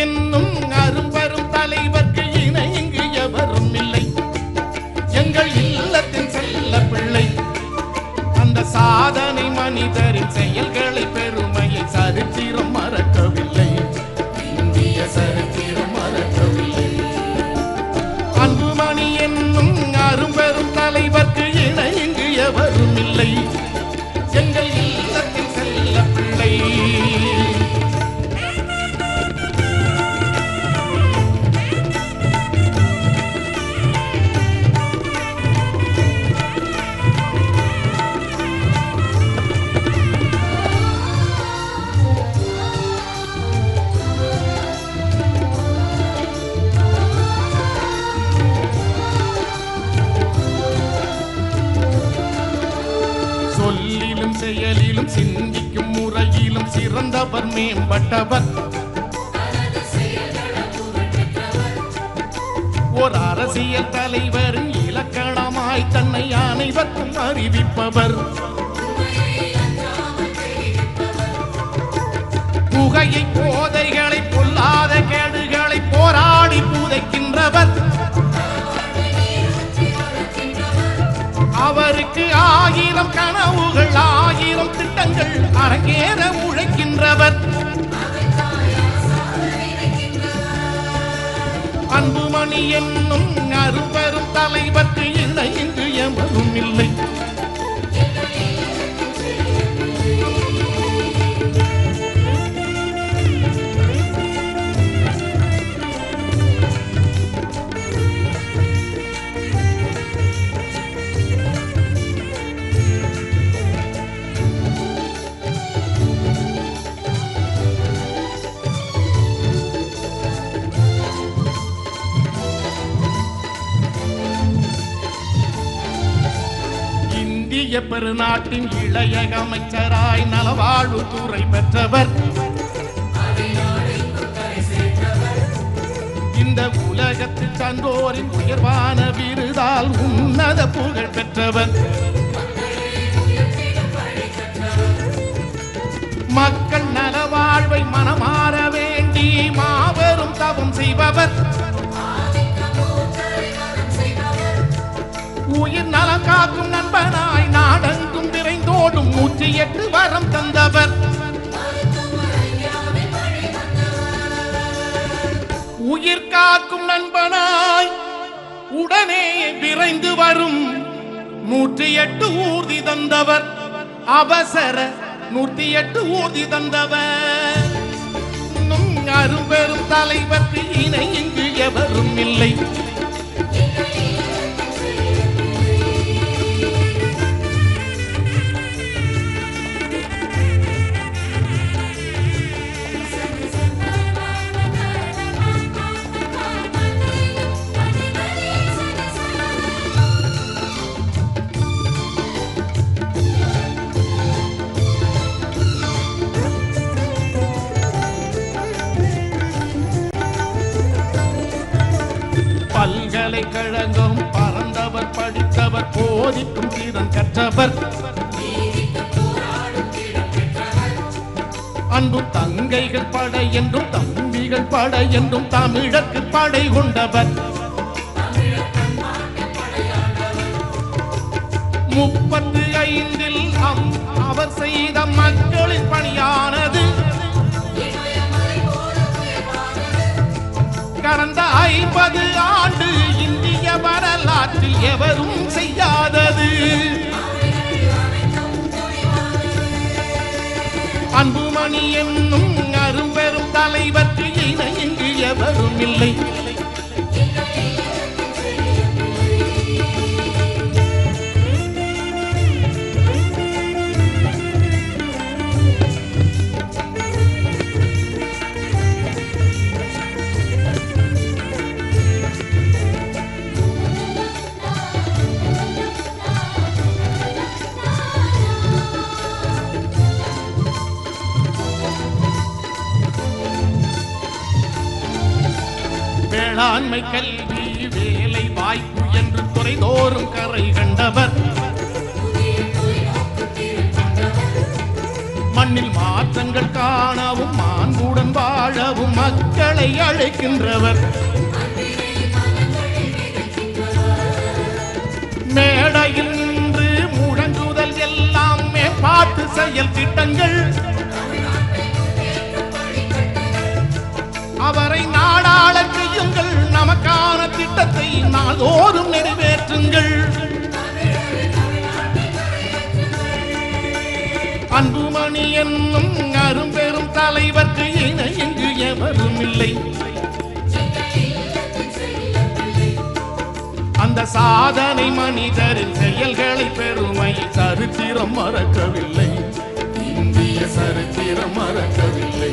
என்னும் அரும்பரும் தலைவர்க்கு இணை இங்கு எவரும் இல்லை. எங்கள் இல்லத்தின் செல்ல பிள்ளை. அந்த சாதனை மனிதரின் செயல்களை பெருமையை சரித்திரம் மறக்கவில்லை. இந்திய சரித்திரம் மறக்கவில்லை. அன்புமணி என்னும் அரும்பெரும் தலைவர்க்கு இணை இங்கு எவரும் இல்லை. செயலிலும் சிந்திக்கும் முறையிலும் சிறந்தவர் மேம்பட்டவர். ஒரு அரசியல் தலைவர் இலக்கணமாய் தன்னை அனைவருக்கும் அறிவிப்பவர். புகையை போதைகளை பொல்லாத கேள் அரங்கேற உழைக்கின்றவர். அன்புமணி என்னும் அரும்பெரும் தலைவர்க்கு இணை என்று எவரும் இல்லை. இந்திய பெருநாட்டின் இளைய அமைச்சராய் நலவாழ்வு துறை பெற்றவர். இந்த உலகத்தில் சான்றோரின் உயர்வான விருதால் உன்னத புகழ் பெற்றவர். மக்கள் நலவாழ்வை மனமாற வேண்டி மாபெரும் தவம் செய்பவர். தந்தவர் உயிர் காக்கும் நண்பனாய் உடனே விரைந்து வரும் நூற்றி எட்டு ஊர்தி தந்தவர். அவசர நூற்றி எட்டு ஊர்தி தந்தவர். அரும்பெரும் தலைவர்க்கு இணை இங்கு எவரும் இல்லை. பல்கலைக்கழகம் பறந்தவர் படித்தவர் போதிக்கும் திறன் கற்றவர். அன்பு தங்கைகள் படை என்றும் தம்பிகள் படை என்றும் தமிழருக்கு படை கொண்டவர். முப்பத்தி ஐந்தில் அவர் செய்த மக்களின் பணியானது. கடந்த ஐம்பது ஆண்டு வரலாற்றில் எவரும் செய்யாதது. அன்புமணி என்னும் அரும்பெரும் தலைவர்க்கு இணை எவரும் இல்லை. வேளாண்மை கல்வி வேலை வாய்ப்பு என்று துறைதோறும் கரை கண்டவர். மண்ணில் மாற்றங்கள் காணவும் மாண்புடன் வாழவும் மக்களை அழைக்கின்றவர். மேடையில் நின்று முழங்குதல் எல்லாம் மேம்பாட்டு செயல் திட்டங்கள். அவரை நாடாளர் செய்யுங்கள் நமக்கான திட்டத்தை நாள்தோறும் நிறைவேற்றுங்கள். அன்புமணி என்னும் அரும்பெரும் தலைவர்க்கு இணை இங்கு எவரும் இல்லை அந்த சாதனை மனிதரின் செயல்களை பெருமை சரித்திரம் மறக்கவில்லை. இந்திய சரித்திரம் மறக்கவில்லை.